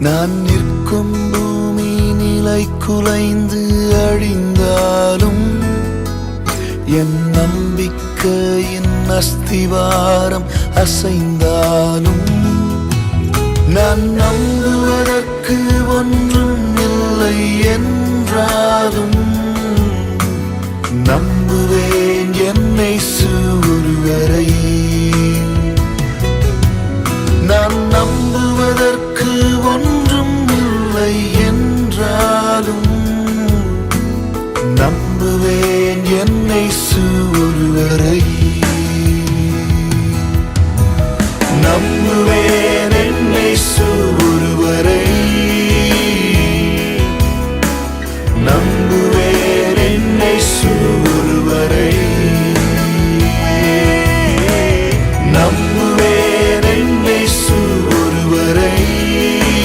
நான் நிற்கும் பூமி நிலை குலைந்து அழிந்தாலும் என் நம்பிக்கையின் அஸ்திவாரம் அசைந்தாலும் நான் நம்புவதற்கு ஒன்றும் இல்லை என்றாலும் நம்பு என்றாலும் நம்புவேன் என்னை ஒருவரை நம்புவேன்